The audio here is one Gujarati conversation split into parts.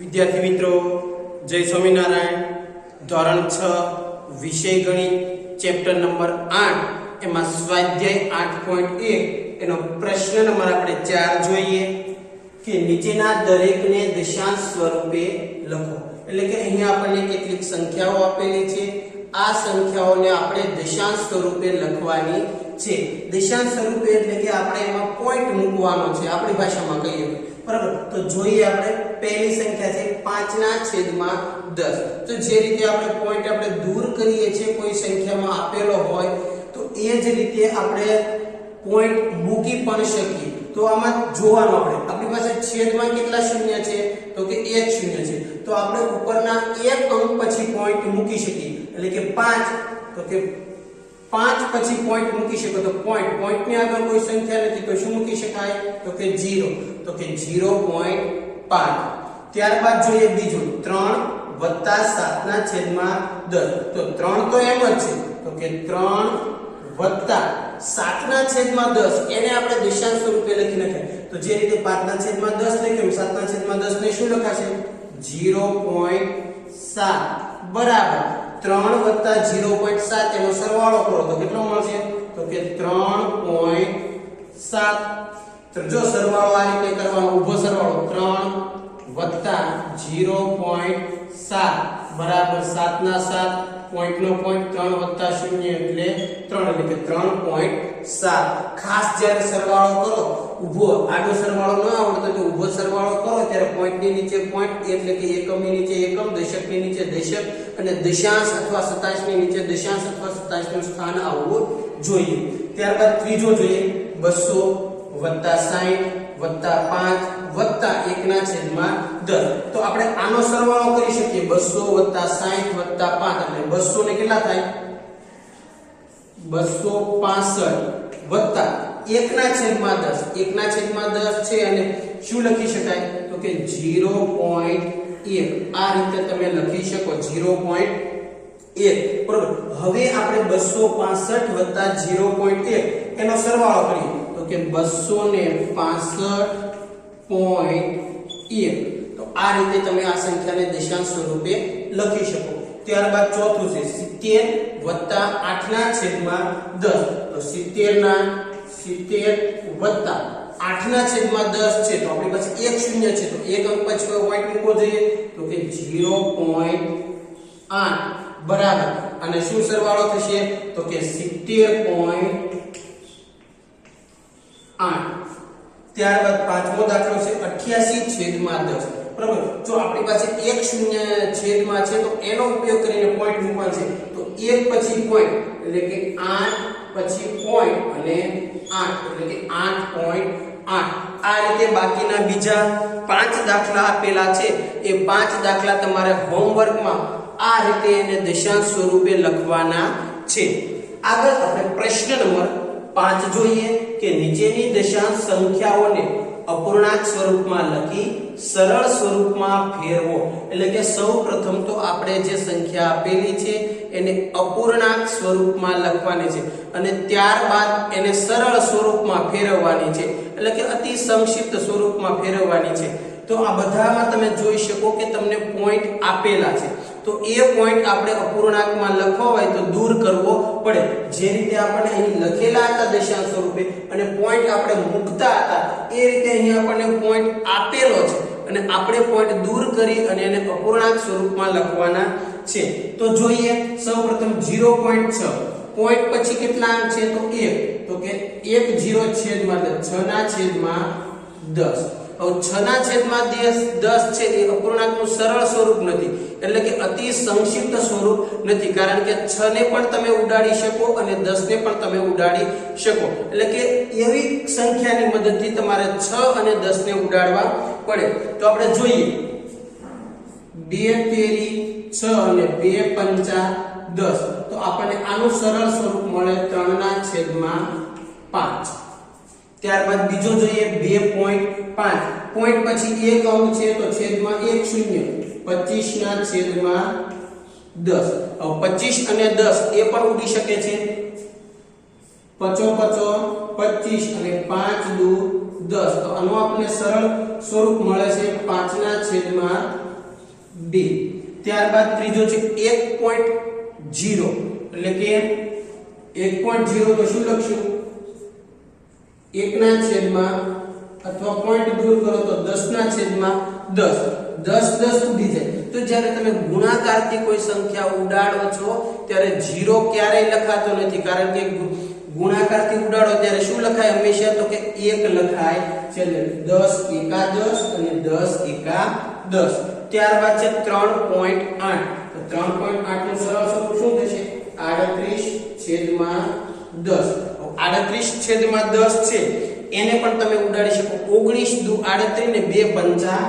વિદ્યાર્થી મિત્રો, જય સ્વામિનારાયણ. ધોરણ છ, વિષય ગણિત, ચેપ્ટર નંબર આઠ. એમાં સ્વાધ્યાય આઠ પોઈન્ટ એક. એનો પ્રશ્ન નંબર આપણે ચાર જોઈએ. કે નીચેના દરેકને દશાંશ સ્વરૂપે લખો. એટલે કે અહીંયા આપણને કેટલીક સંખ્યાઓ આપેલી છે. આ સંખ્યાઓને આપણે દશાંશ સ્વરૂપે લખવાની છે. દશાંશ સ્વરૂપે એટલે કે આપણે એમાં પોઈન્ટ મૂકવાનો છે. આપણી ભાષામાં કહીએ. બરાબર. તો જોઈએ આપણે પહેલી સંખ્યા છે 5 ના છેદમાં 10 તો જે રીતે આપણે પોઈન્ટ આપણે દૂર કરીએ છીએ, કોઈ સંખ્યામાં આપેલો હોય, તો એ જ રીતે આપણે પોઈન્ટ મૂકી પણ શકીએ. તો આમાં જોવાનું આપણે. આપણી પાસે છેદમાં કેટલા શૂન્ય છે? તો કે એક શૂન્ય છે. તો આપણે ઉપરના એક અંક પછી પોઈન્ટ મૂકી શકીએ. એટલે કે 5 તો કે પાંચ પછી પોઈન્ટ મૂકી શકો. તો પોઈન્ટ પોઈન્ટની આગળ કોઈ સંખ્યા નથી, તો શું મૂકી શકાય? તો કે 0 તો કે 0.5 ત્યારબાદ જોઈએ બીજું. 3 વત્તા 7 ના છેદમાં 10 તો 3 તો એમ જ છે. તો કે 3 વત્તા 7 ના છેદમાં 10 એને આપણે દશાંશ સ્વરૂપે લખી નાખાય. તો જે રીતે 5 ના છેદમાં 10 લખ્યું 7 ના છેદમાં 10 ને શું લખાશે? 0.7 બરાબર. 3 વત્તા 0.7 એનો સરવાળો કરો તો કેટલો મળશે? તો કે ત્રણ પોઈન્ટ સાત. જો સરવાળો આ રીતે કરવાનો, ઊભો સરવાળો, ત્રણ વત્તા 0.7 બરાબર 7 ના 7 પોઈન્ટ નો પોઈન્ટ 3 વત્તા 0 એટલે 3 એટલે કે 3.7 ખાસ જ્યારે સરવાળો કરો, ઊભો આડો સરવાળો ન આવડતો તો ઊભો સરવાળો કરો, ત્યારે પોઈન્ટની નીચે પોઈન્ટ એટલે કે એકમની નીચે એકમ, દશકની નીચે દશક અને દશાંશ અથવા શતાંશની નીચે દશાંશ અથવા સતાશનું સ્થાન આવવું જોઈએ. ત્યારબાદ ત્રીજો જોઈએ 200 વત્તા 60 વત્તા 5 વત્તા 1 ના છેદમાં 10 તો આપણે આનો સરવાળો કરી શકીએ બસો વત્તા 60 વત્તા પાંચ. એટલે બસો ને કેટલા થાય? 265 વત્તા 1 ના છેદમાં 10 1 ના છેદમાં દસ છે અને શું લખી શકાય? તો કે 0.1 આ રીતે તમે લખી શકો 0.1 બરોબર? હવે આપણે 265 વત્તા 0.1 એનો સરવાળો કરીએ. તો કે 265.1 તો આ રીતે તમે આ સંખ્યાને દશાંશ સ્વરૂપે લખી શકો. ત્યારબાદ ચોથું છે 70 વત્તા 8 ના છેદમાં 10 તો 70 ના 70 વત્તા 8 ના છેદમાં 10 છે, તો આપણી પાસે એક શૂન્ય છે, તો એક અંક પછી પોઈન્ટ મૂકવો જોઈએ? તો કે 0.8 બરાબર. અને શું સરવાળો થશે? તો કે 70. આઠ. ત્યારબાદ પાંચમો દાખલો છે 88 છેદમાં 10 બરાબર? જો આપણી પાસે એક શૂન્ય છેદમાં છે, તો એનો ઉપયોગ કરીને પોઈન્ટ મૂકવાનો છે. તો એક પછી પોઈન્ટ એટલે કે 8 પછી પોઈન્ટ અને 8 એટલે કે 8.8 આ રીતે બાકીના બીજા પાંચ દાખલા આપેલા છે. એ પાંચ દાખલા તમારે હોમવર્કમાં આ રીતે એને દશાંશ સ્વરૂપે લખવાના છે. આગળ આપણે પ્રશ્ન નંબર પાંચ જોઈએ કે નીચેની દશાંશ સંખ્યાઓને અપૂર્ણાંક સ્વરૂપમાં લખી સરળ સ્વરૂપમાં ફેરવો. એટલે કે સૌ પ્રથમ તો આપણે જે સંખ્યા આપેલી છે, એને અપૂર્ણાંક સ્વરૂપમાં લખવાની છે અને ત્યારબાદ એને સરળ સ્વરૂપમાં ફેરવવાની છે. એટલે કે અતિ સંક્ષિપ્ત સ્વરૂપમાં ફેરવવાની છે. તો આ બધામાં તમે જોઈ શકો કે તમને પોઈન્ટ આપેલા છે. તો એ પોઈન્ટ આપણે અપૂર્ણાંકમાં લખવા હોય તો દૂર કરવો પડે. જે રીતે આપણે અહીં લખેલા હતા દશાંશ સ્વરૂપે અને પોઈન્ટ આપણે મૂકતા હતા, એ રીતે અહીં આપણને પોઈન્ટ આપેલો છે. અને આપણે પોઈન્ટ દૂર કરી અને એને અપૂર્ણાંક સ્વરૂપમાં લખવાના છે. તો જોઈએ, સૌપ્રથમ 0.6 પોઈન્ટ પછી કેટલા અંક છે? તો 1 તો કે 1 0 છેદમાં 6 ના છેદમાં 10 હવે 6 ના છેદમાં 10 છે એ અપૂર્ણાંકનું સરળ સ્વરૂપ નથી. એટલે કે અતિ સંક્ષિપ્ત સ્વરૂપ નથી. કારણ કે 6 ને પણ તમે ઉડાડી શકો અને 10 ને પણ તમે ઉડાડી શકો. એટલે કે એવી સંખ્યાની મદદથી તમારે 6 અને 10 ને ઉડાડવા પડે. તો આપણે જોઈએ. 2 13 6 અને 2 5 10 તો આપણને આનું સરળ સ્વરૂપ મળે 3 ના છેદમાં 5 ત્યારબાદ બીજો જોઈએ 2.5 પોઈન્ટ પછી એક અંક છે તો છેદમાં 1 0 પચીસ ના છેદમાં દસ. પચીસ અને દસ એ પણ ઉડી શકે છે? પચો પચો પચીસ અને પાંચ દુ દસ. તો આનું આપણને સરળ સ્વરૂપ મળે છે પાંચના છેદમાં બે. ત્યારબાદ ત્રીજો છે એક પોઈન્ટ જીરો એટલે કે એક પોઈન્ટ ઝીરો તો શું લખશું? એકના છેદમાં અથવા પોઈન્ટ દૂર કરો તો દસના છેદમાં દસ. દસ દસ ઉડી જાય. તો જ્યારે તમે ગુણાકારથી કોઈ સંખ્યા ઉડાડો છો, ત્યારે જીરો ક્યારેય લખાતો નથી. કારણ કે ગુણાકારથી ઉડાડો ત્યારે શું લખાય? હંમેશા તો કે એક લખાય. છેલ્લે દસ એકા દસ અને દસ એકા દસ ત્યારબાદ છે ત્રણ પોઈન્ટ આઠ. તો ત્રણ પોઈન્ટ આઠનું સરળ સ્વરૂપ શું થશે? આડત્રીસ છેદમાં દસ. આડત્રીસ છેદમાં દસ છે. એને પણ તમે ઉડાડી શકો. ઓગણીસ દુ આડત્રીસ ને બે પંચા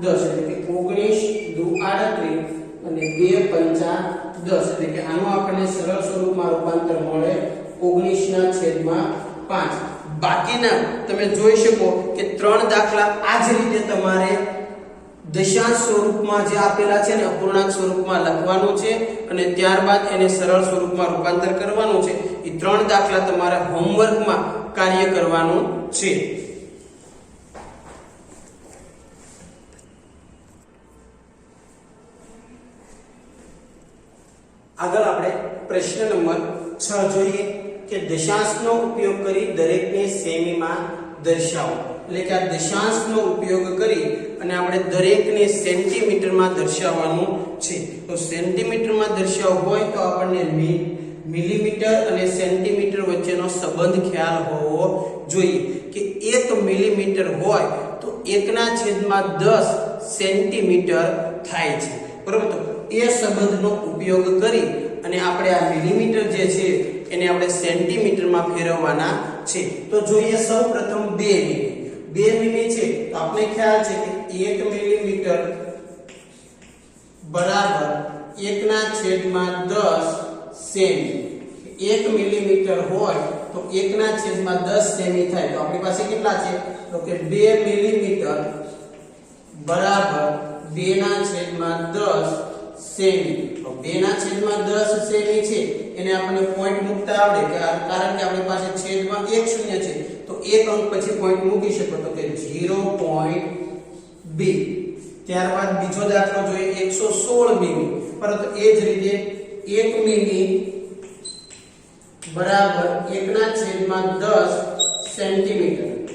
દસ. એટલે કે ઓગણીસ, દુ આડત્રીસ અને બે પંચા દસ. એટલે કે આનું આપણને સરળ સ્વરૂપમાં રૂપાંતર મળે ઓગણીસ ના છેદમાં પાંચ. બાકીના તમે જોઈ શકો કે ત્રણ દાખલા આ જ રીતે તમારે દશાંશ સ્વરૂપમાં જે આપેલા છે ને, અપૂર્ણાંક સ્વરૂપમાં લખવાનું છે અને ત્યારબાદ એને સરળ સ્વરૂપમાં રૂપાંતર કરવાનું છે. એ ત્રણ દાખલા તમારા હોમવર્કમાં કાર્ય કરવાનું છે. આગળ આપણે પ્રશ્ન નંબર 6 જોઈએ કે દશાંશનો ઉપયોગ કરી દરેકને સેમીમાં દર્શાવો. એટલે કે આ દશાંશનો ઉપયોગ કરી અને આપણે દરેકને સેન્ટીમીટરમાં દર્શાવવાનું છે. તો સેન્ટીમીટરમાં દર્શાવવું હોય તો આપણને મિલીમીટર અને સેન્ટીમીટર વચ્ચેનો સંબંધ ખ્યાલ હોવો જોઈએ. કે એક મિલીમીટર હોય તો એકના છેદમાં દસ સેન્ટીમીટર થાય છે. બરોબર? તો એ સંબંધનો ઉપયોગ કરી અને આપણે આ મિલીમીટર જે છે, એને આપણે સેન્ટીમીટરમાં ફેરવવાના છે. તો જોઈએ સૌ પ્રથમ બે મીમી બે મીમી છે, તો આપણે ખ્યાલ છે કે એક મિલીમીટર બરાબર એકના છેદમાં દસ સેમી. એક મિલીમીટર હોય તો એકના છેદમાં દસ સેમી થાય. તો આપણી પાસે કેટલા છે? તો કે બે મિલીમીટર બરાબર 2 ના છેદમાં દસ સેમી તો બે ના છેદમાં દસ સેમી છે. એને આપણે પોઈન્ટ મૂકતા આવડે કે કારણ કે આપણી પાસે છેદમાં એક શૂન્ય છે. તો એક અંક પછી પોઈન્ટ મૂકી શકો તો કે 0.2 ત્યારબાદ બીજો દાખલો જોઈએ 116 મીમી. પરંતુ એ જ રીતે 1 મીમી બરાબર એકના છેદમાં દસ સેન્ટીમીટર.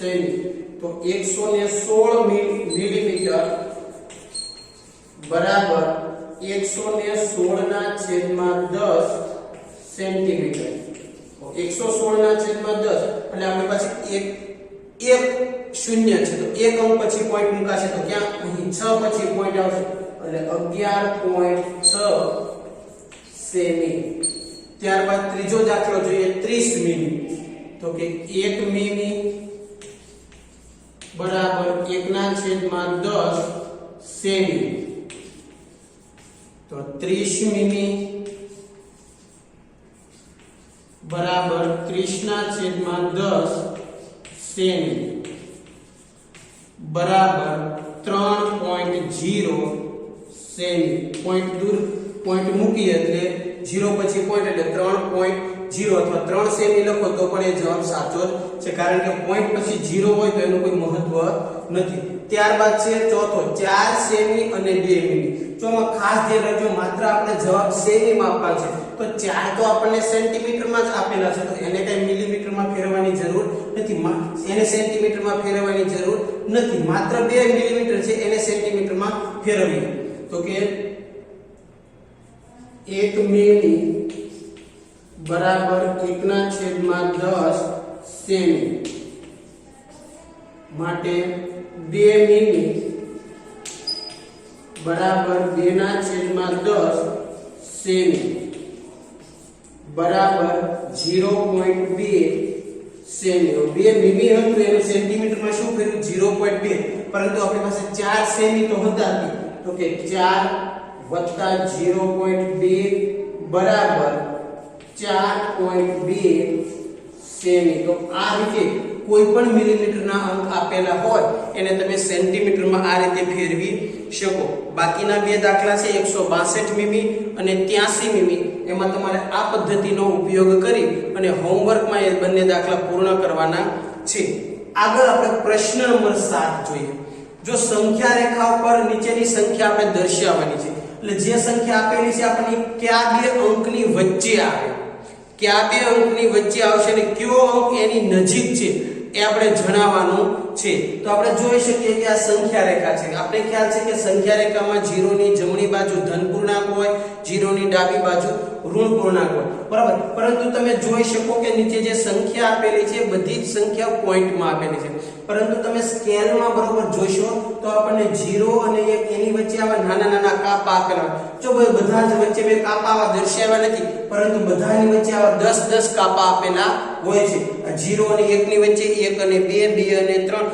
સેમી તો 116 મિ- મિલીમીટર બરાબર 116 ના છેદમાં 10 સેન્ટીમીટર. એકસો 116 ના છેદમાં 10 એટલે આપણી પાસે એક એક શૂન્ય છે. તો એક અંક પછી પોઈન્ટ મુકાશે. તો ક્યાં? અહીં 6 પછી પોઈન્ટ આવશે. એટલે 11.6 સેમી. ત્યારબાદ ત્રીજો દાખલો જોઈએ 30 મીમી. તો કે 1 મીમી બરાબર એકના છેદમાં 10 સેમી. તો 30 મીમી બરાબર 30 ના છેદમાં દસ સેમી. બરાબર 3.0 સેમી. પોઈન્ટ દૂર, પોઈન્ટ મૂકીએ એટલે જીરો પછી પોઈન્ટ એટલે 3.0 અથવા 3 સેમી લખો તો પણ એ જવાબ સાચો જ છે. કારણ કે પોઈન્ટ પછી 0 હોય તો એનું કોઈ મહત્વ નથી. ત્યારબાદ છે ચોથો 4 સેમી અને 2 મિલી જો આમાં ખાસ ધ્યાન રાખજો, માત્ર આપણે જવાબ સેમીમાં આપવા છે. તો 4 તો આપણને સેન્ટીમીટરમાં જ આપેલા છે. તો એને કઈ મિલીમીટરમાં ફેરવવાની જરૂર નથી. એને સેન્ટીમીટરમાં ફેરવવાની જરૂર નથી. માત્ર 2 મિલીમીટર છે, એને સેન્ટીમીટરમાં ફેરવીએ. તો કે 1 મિલી બરાબર 1 ના છેદમાં 10 સેમી. માટે 2 મિલી બરાબર 2 ના છેદમાં 10 સેમી. બરાબર 0.2 સેમી. હવે બે મીમી હતું એનું સેન્ટીમીટરમાં શું કર્યું? 0.2 પરંતુ આપણી પાસે ચાર સેમી તો હતા. તો કે ચાર વત્તા 0.2 બરાબર 4.2 સેમી. તો આ રીતે કોઈ પણ મિલીમીટરના અંક આપેલા હોય, એને તમે સેન્ટીમીટરમાં આ રીતે ફેરવી શકો. બાકીના બે દાખલા છે 162 મીમી અને 83 મીમી. એમાં તમારે આ પદ્ધતિનો ઉપયોગ કરી અને હોમવર્કમાં એ બંને દાખલા પૂર્ણ કરવાના છે. આગળ આપણે પ્રશ્ન નંબર 7 જોઈએ. જો સંખ્યા રેખા ઉપર નીચેની સંખ્યા આપણે દર્શાવવાની છે, એટલે જે સંખ્યા આપેલી છે, આપણી કયા બે અંકની વચ્ચે આવે? કયા બે અંકની વચ્ચે આવશે અને કયો અંક એની નજીક છે એ આપણે જણાવવાનું છે. તો આપણે જોઈ શકીએ કે આ સંખ્યા રેખા છે. આપણે ખ્યાલ છે કે સંખ્યા રેખામાં 0 ની જમણી બાજુ ધન પૂર્ણાંક હોય 0 ની ડાબી બાજુ ઋણ પૂર્ણાંક હોય. બરાબર? પરંતુ તમે જોઈ શકો કે નીચે જે સંખ્યા આપેલી છે, બધી જ સંખ્યા પોઈન્ટમાં આપેલી છે. પરંતુ તમે સ્કેલમાં બરોબર જોશો, તો આપણને 0 અને 1 એની વચ્ચે આવા નાના નાના કાપા આપેલા જો બધા જ વચ્ચે મેં કાપા આવા દર્શાવ્યા નથી, પરંતુ બધાની વચ્ચે આવા 10 10 કાપા આપેલા હોય છે. આ 0 અને 1 ની વચ્ચે 1 અને 2 2 અને 3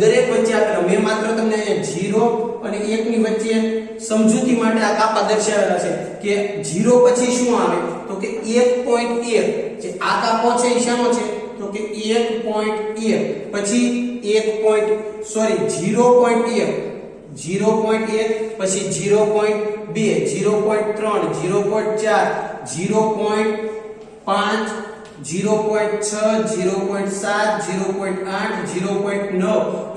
દરેક વચ્ચે આપેલા મેં માત્ર તમને અહીંયા 0 અને 1 ની વચ્ચે સમજૂતી માટે આ કાપા દર્શાવેલા છે કે 0 પછી શું આવે? તો કે 1.1 જે આ કાપો છે એ શાનો છે? તો કે 1.1 પછી 1. પોઈન્ટ સોરી 0.1 0.1 પછી 0.2 0.3 0.4 0.5 0.6 0.7 0.8 0.9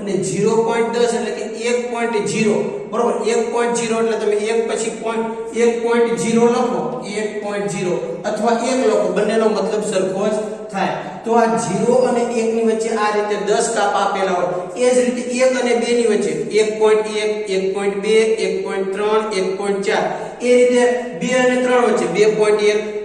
અને 0.10 એટલે કે 1.0 બરોબર? 1.0 એટલે તમે એક પછી point 1.0 લખો. 1.0 અથવા એક લખો. બંનેનો મતલબ સરખો જ થાય. તો આ જીરો અને 1 ની વચ્ચે આ રીતે દસ કાપ આપેલા હોય. એ જ રીતે એક અને બે ની વચ્ચે 1.1 1.2 1.3 1.4 એ રીતે બે અને ત્રણ વચ્ચે 2.1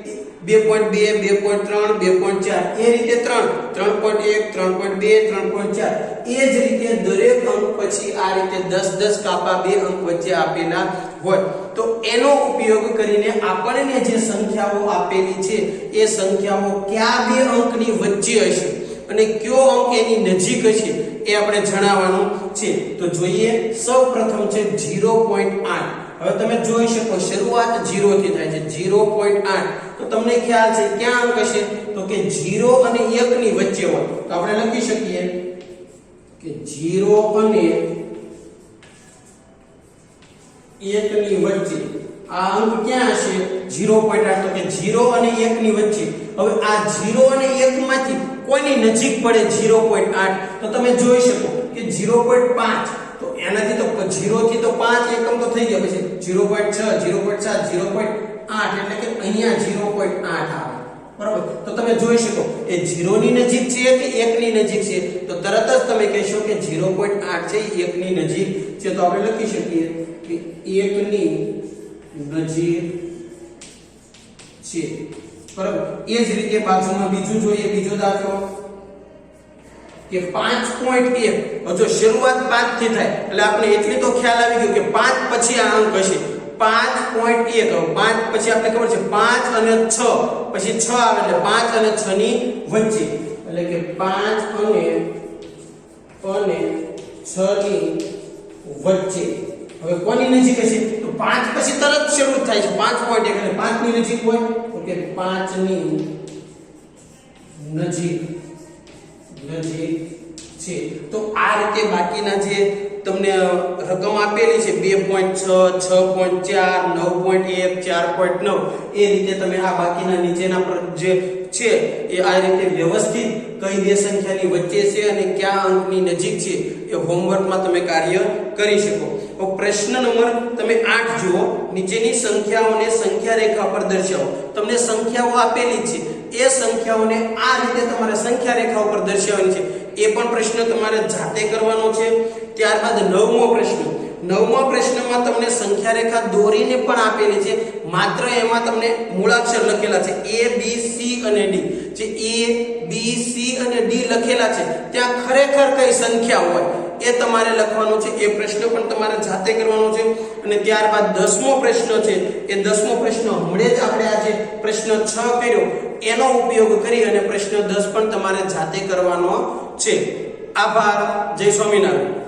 બે પોઈન્ટ બે બે પોઈન્ટ ત્રણ, બે પોઈન્ટ ચાર. એ રીતે ત્રણ. ત્રણ પોઈન્ટ એક, ત્રણ પોઈન્ટ બે, ત્રણ પોઈન્ટ ચાર. એ જ રીતે દરેક અંક પછી આ રીતે દસ દસ કાપા બે અંક વચ્ચે આપેલા હોય. તો એનો ઉપયોગ કરીને આપણને જે સંખ્યાઓ આપેલી છે, એ સંખ્યાઓ કયા બે અંકની વચ્ચે હશે અને કયો અંક એની નજીક હશે એ આપણે જણાવવાનું છે. તો જોઈએ સૌ પ્રથમ છે 0.8 હવે તમે જોઈ શકો, શરૂઆત જીરો થી થાય છે. 0.8 તો તમને ખ્યાલ છે ક્યાં અંક હશે? તો કે 0 અને 1 ની વચ્ચે હોય. તો આપણે લખી શકીએ કે 0 અને 1 ની વચ્ચે. આ અંક ક્યાં હશે? 0.8 તો કે 0 અને 1 ની વચ્ચે. હવે આ 0 અને 1 માંથી કોઈની નજીક પડે 0.8 તો તમે જોઈ શકો કે 0.5 તો એનાથી તો 0 થી તો 5 એકમ તો થઈ ગયા પછી. 0.6 0.7 0.8 એટલે કે અહીંયા 0.8 આવે. બરાબર? તો તમે જોઈ શકો, એ 0 ની નજીક છે કે 1 ની નજીક છે? તો તરત જ તમે કહેશો કે 0.8 છે, એ 1 ની નજીક છે. તો આપણે લખી શકીએ કે 1 ની નજીક છે. બરાબર? એ જ રીતે બાજુમાં બીજું જોઈએ, બીજો દાખલો. કે 5.1 જો શરૂઆત 5 થી થાય, એટલે આપણે એટલી તો ખ્યાલ આવી ગયો કે 5 પછી આ અંક હશે. 5.1 હવે 5 પછી આપણે ખબર છે પાંચ અને છ. પછી છ આવે એટલે પાંચ અને છ ની વચ્ચે. એટલે કે પાંચ અને અને 6 ની વચ્ચે. હવે કોની નજીક હશે? તો પાંચ પછી તરત શરૂ થાય છે. 5.1 એટલે પાંચની નજીક હોય. તો કે પાંચની નજીક. નજીક છે. તો આ રીતે બાકીના જે તમને રકમ આપેલી છે 2.6 6.4 9.1 4.9 એ રીતે તમે આ બાકીના નીચેના જે છે એ આ રીતે વ્યવસ્થિત કઈ બે સંખ્યાની વચ્ચે છે અને કયા અંકની નજીક છે એ હોમવર્કમાં તમે કાર્ય કરી શકો. પ્રશ્ન નંબર તમે 8 જુઓ. નીચેની સંખ્યાઓને સંખ્યા રેખા પર દર્શાવો. તમને સંખ્યાઓ આપેલી છે. એ સંખ્યાઓને આ રીતે તમારે સંખ્યા રેખા ઉપર દર્શાવવાની છે. એ પણ પ્રશ્ન તમારે જાતે કરવાનો છે. ત્યારબાદ નવમો પ્રશ્ન. નવમો પ્રશ્નમાં તમને સંખ્યા રેખા દોરીને પણ આપેલી છે. માત્ર એમાં તમને મૂળાક્ષર લખેલા છે. એ બી સી અને ડી જે એ બી સી અને ડી લખેલા છે, ત્યાં ખરેખર કઈ સંખ્યા હોય એ તમારે લખવાનું છે. એ પ્રશ્ન પણ તમારે જાતે કરવાનો છે. અને ત્યારબાદ દસમો પ્રશ્ન છે એ દસમો પ્રશ્ન હમણે જ આપણે આજે પ્રશ્ન છ કર્યો. એનો ઉપયોગ કરી અને પ્રશ્ન દસ પણ તમારે જાતે કરવાનો છે. આભાર. જય સ્વામિનારાયણ.